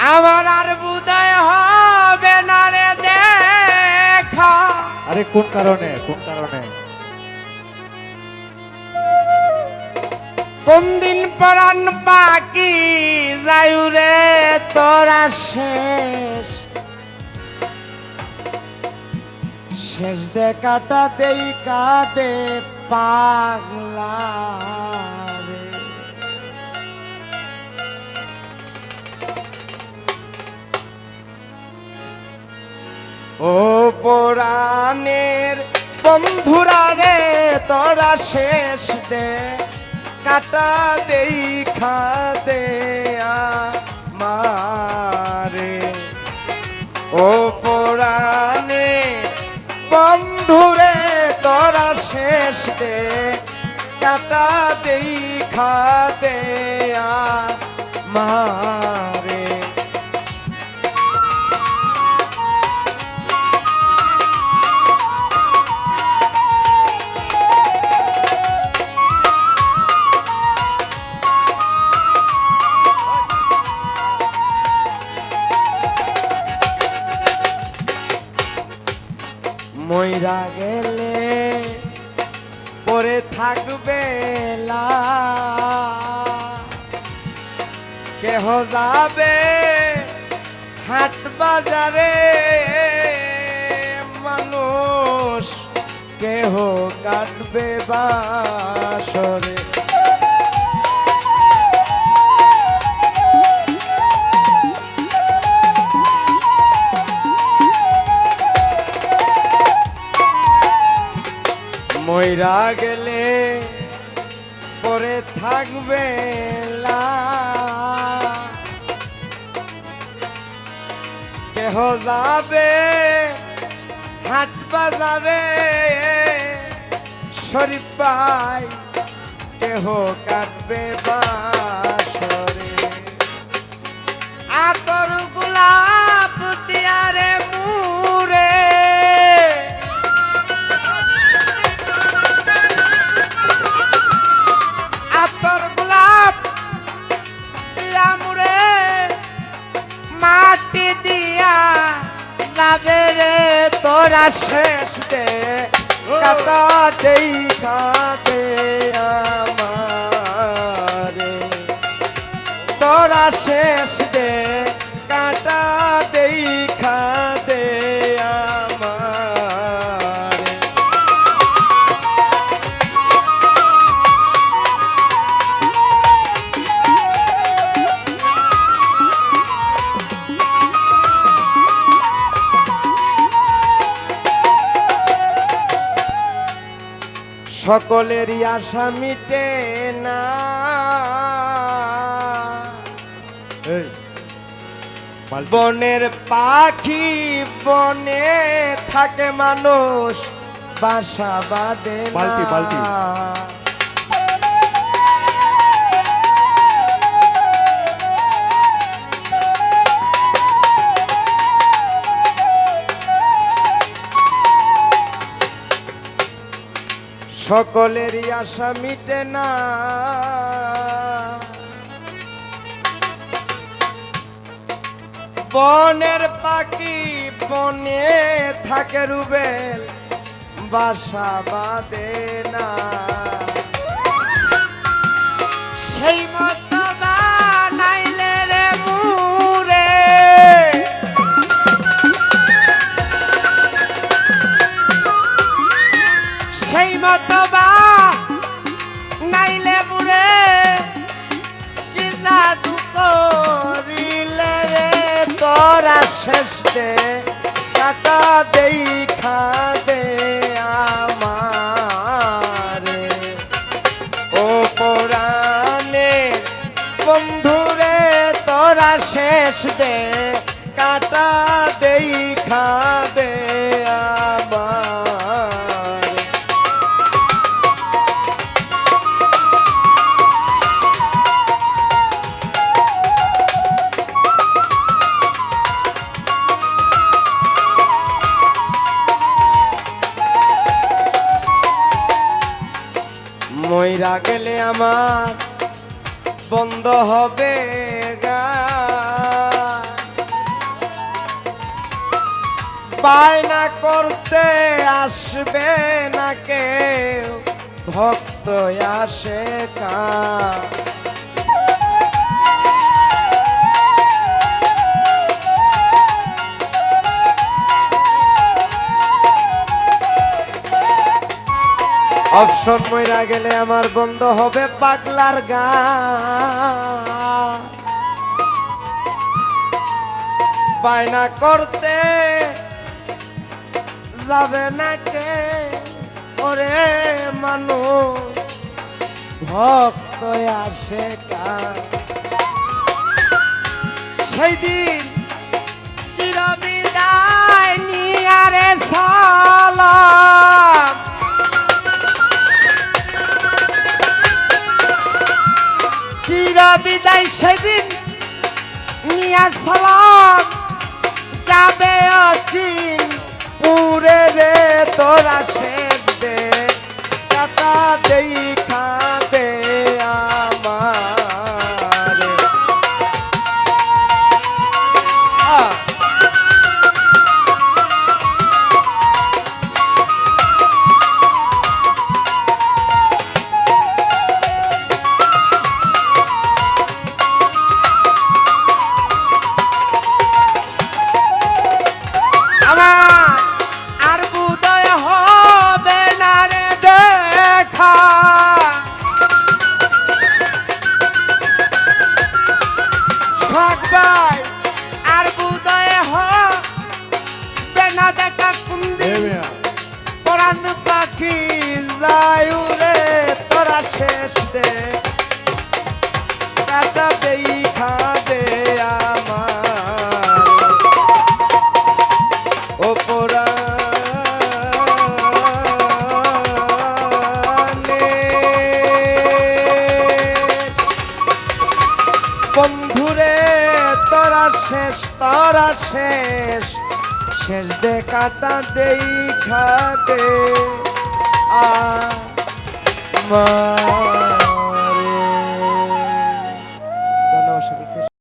আমার আর বুদয় হবে না রে দেখা। আরে কোন কারণে? কোন কারণে? কোন দিন পরাণ বাকি যায়ু রে তোরা শেষ। শেষ দেখাটা দেই কাদে পাগলা। পুরাণের বন্ধুরা রে, তোরা শেষ দে, কাটা দেই খা দে মারে ও পুরাণে বন্ধুরে, তোরা শেষ দে, কাটা দেই খা দে পরে থাকবে কেহ যাবে হাট বাজারে? মানুষ কেহ কাটবে বাসরে ময়রা গেলে পরে থাকবে। কেহ যাবে হাট বাজারে শরীফ পাই কেহ কাটবে বাসরে তোরা শেষ দে কাটা দেই খাতে আমার। তোরা শেষ দে সকলেরই আশা মিটে না। বনের পাখি বনে থাকে মানুষ বাসা বাদে বালতি। সকলেরই আশা মিটে না। বনের পাখি বনে থাকে রুবেল বাসা বাঁধে না। সেই মতো শেষ কাটা দেই খা দে আমারে। ও পুরাণে, বন্ধুরে, তোরা শেষ দে কাটা দেই খা মারা আমার বন্ধ হবে পায়না করতে আসবে না কেউ ভক্ত আসে কা অপশন মইরা গেলে আমার বন্ধ হবে পাগলার গান বায়না করতে যাবে না কে? ওরে মানুষ, ভক্ত আসে সেই দিন চিরবিদায় নিয়ারে সালাম। সেদিন নিয়া সালাম যাবে অচিন পুরে রে তোরা শেষ দে দেই। শেষ তারা শেষ। শেষ দেখাটা দেই খাতে আ